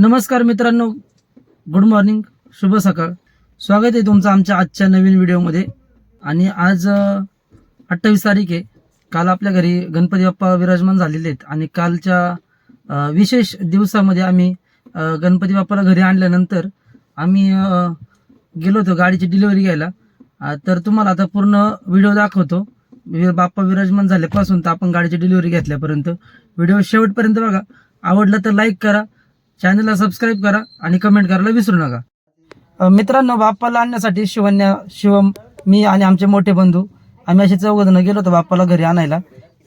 नमस्कार मित्रांनो. Good morning शुभ सकाळ. स्वागत आहे तुमचं आमच्या आजच्या नवीन व्हिडिओमध्ये. आणि आज अठ्ठावीस तारीख आहे. काल आपल्या घरी गणपती बाप्पा विराजमान झालेले आहेत. आणि कालच्या विशेष दिवसामध्ये आम्ही गणपती बाप्पाला घरी आणल्यानंतर आम्ही गेलो होतो गाडीची डिलिव्हरी घ्यायला. तर तुम्हाला आता पूर्ण व्हिडिओ दाखवतो. बाप्पा विराजमान झाल्यापासून तर आपण गाडीची डिलिव्हरी घेतल्यापर्यंत. व्हिडिओ शेवटपर्यंत बघा. आवडला तर लाईक करा. चॅनलला सबस्क्राईब करा आणि कमेंट करायला विसरू नका. मित्रांनो बाप्पाला आणण्यासाठी शिवन्या शिवम मी आणि आमचे मोठे बंधू आम्ही असे चौघ जण गेलो होतो बाप्पाला घरी आणायला.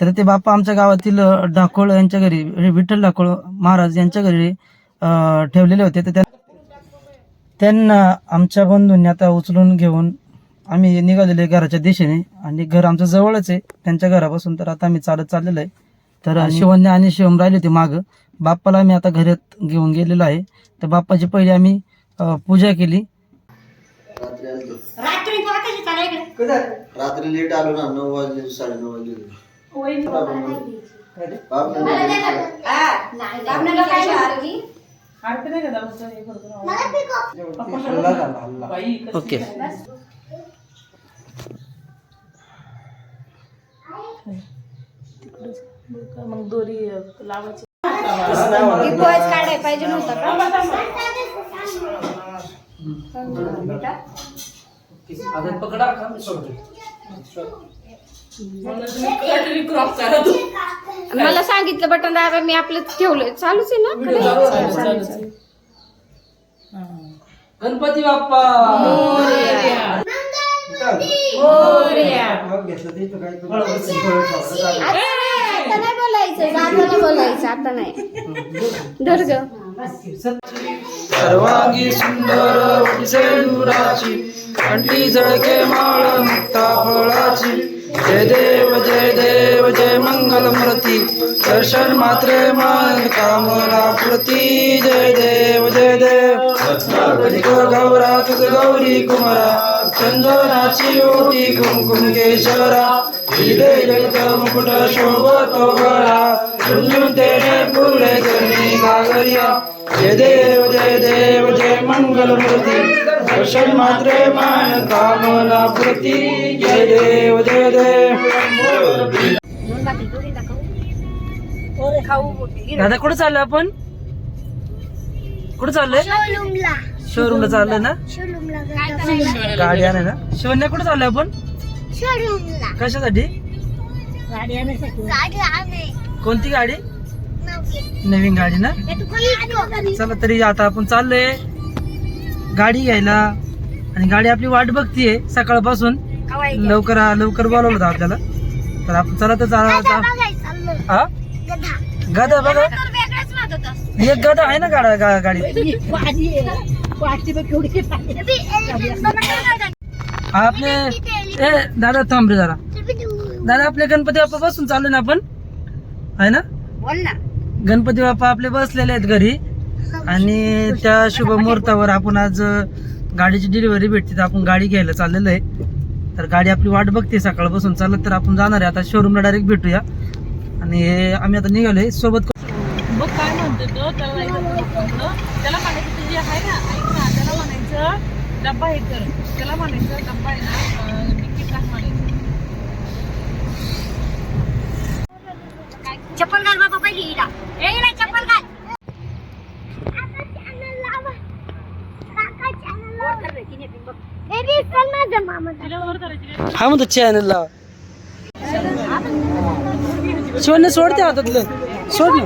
तर ते बाप्पा आमच्या गावातील ढाकोळ यांच्या घरी विठ्ठल ढाकोळ महाराज यांच्या घरी ठेवलेले होते. तर त्या- त्यांना आमच्या बंधूंनी आता उचलून घेऊन आम्ही निघालेले घराच्या दिशेने आणि घर आमचं जवळच आहे. त्यांच्या घरापासून तर आता आम्ही चालत चाललेलो आहे. तर शिवन्या आणि शिवम राहिले होते माग. बाप्पाला आम्ही आता घरात घेऊन गेलेलो आहे. तर बाप्पाची पहिली आम्ही पूजा केली. रात्री लेट आलो ना नऊ वाजले साडेनऊ वाजले. बाप आपल्याला काय ओके. पोहेच काढाय पाहिजे नव्हतं का? पकडा मला सांगितलं बटन दाबा मी आपलं ठेवलं चालूच आहे ना? गणपती बाप्पा! आता नाही बोलायचं जाताना बोलायचं आता नाही. धर ग सर्वांगी सुंदर सेंदुराची कंठी झळके माळ मुक्ता फळाची. जय देव जय देव जय मंगल मूर्ती. दर्शन मात्रे मन कामना पूर्ती जय देव जय देव. गौरा तुझ गौरी कुमारा. चंदनाची ओटी कुमकुम केशरा. मुकुट शोभतो गळा जय देव जय देव जय मंगल मूर्ती. दर्शन मात्रे मान कामना पूर्ती. जय देव जय देव. दादा कुठे चाललोय आपण? कुठे चाललोय? शोरूमला. चाललोय ना? गाडी आहे ना शिवन्या कुठे चाललोय आपण? कशासाठी? कोणती गाडी? नवीन गाडी ना? चला तरी आता आपण चाललोय. गाडी घ्यायला. आणि गाडी आपली वाट बघतीये सकाळपासून. लवकर लवकर बोलावलं होतं आपल्याला. तर आपण चला तर हा गदा बघा. एक गदा आहे ना गाडा गाडी? हा, आपले ए दादा थांब रे जरा. दादा आपले गणपती बाप्पा बसून चाललो ना आपण? आहे ना? बोल ना. गणपती बाप्पा आपले बसलेले आहेत घरी. आणि त्या शुभ मुहूर्तावर आपण आज गाडीची डिलिव्हरी भेटते तर आपण गाडी घ्यायला चाललेलो आहे. तर गाडी आपली वाट बघते सकाळपासून चालत तर आपण जाणार आहे. आता शोरूमला डायरेक्ट भेटूया. आणि हे आम्ही आता निघालोय. सोबत बघ काय म्हणतो तो त्याला नाही जमलं. त्याला म्हणायचं तुझी आहे ना ऐक ना त्याला म्हणायचं डब्बा हे कर. त्याला म्हणायचं डब्बा आहे ना काय? हा म्हणतो चॅनलला शिवण्या सोडते हातातलं. सोड ना.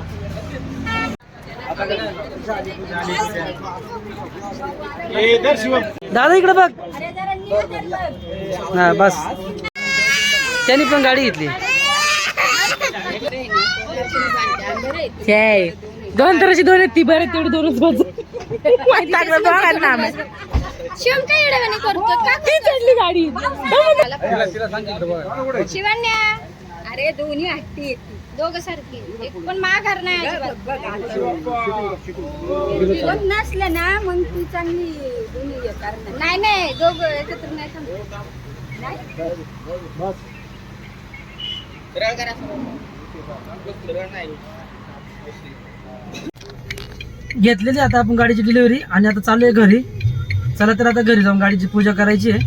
दादा इकडे बघ. हा बस. त्यांनी पण गाडी घेतली. दोन तराची दोन आहेत ती बरे तेवढी दोनच का चढली गाडी. शिवण्या. अरे दोन्ही हट्टी. दोघं सारखी एक पण माघार नाही अजिबात. नसलं ना मग ती चांगली दोन्ही. नाही नाही दोघं एकत्र नाही? घेतलेली आता आपण गाडीची डिलिव्हरी आणि आता चालू आहे घरी. चला तर आता घरी जाऊन गाडीची पूजा करायची आहे.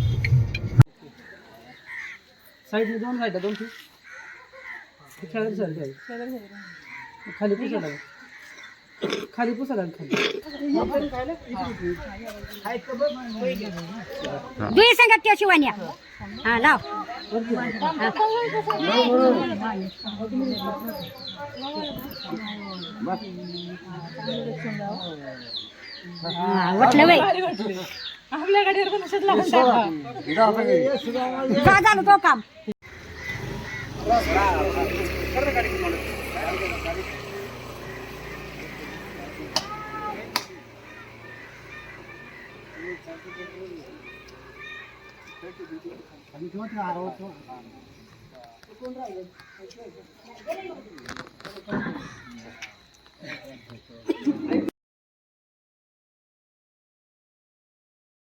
साईडने दोन गाड्या दोन खाली पुसा लागेल. खाली पुसा लागेल खाली. दुई संगत त्या शिवान्या. हा लाव. हा, वाटलं बाई. आपल्या गाडीवर पण असेच टाका. झालं तो काम. Gracias.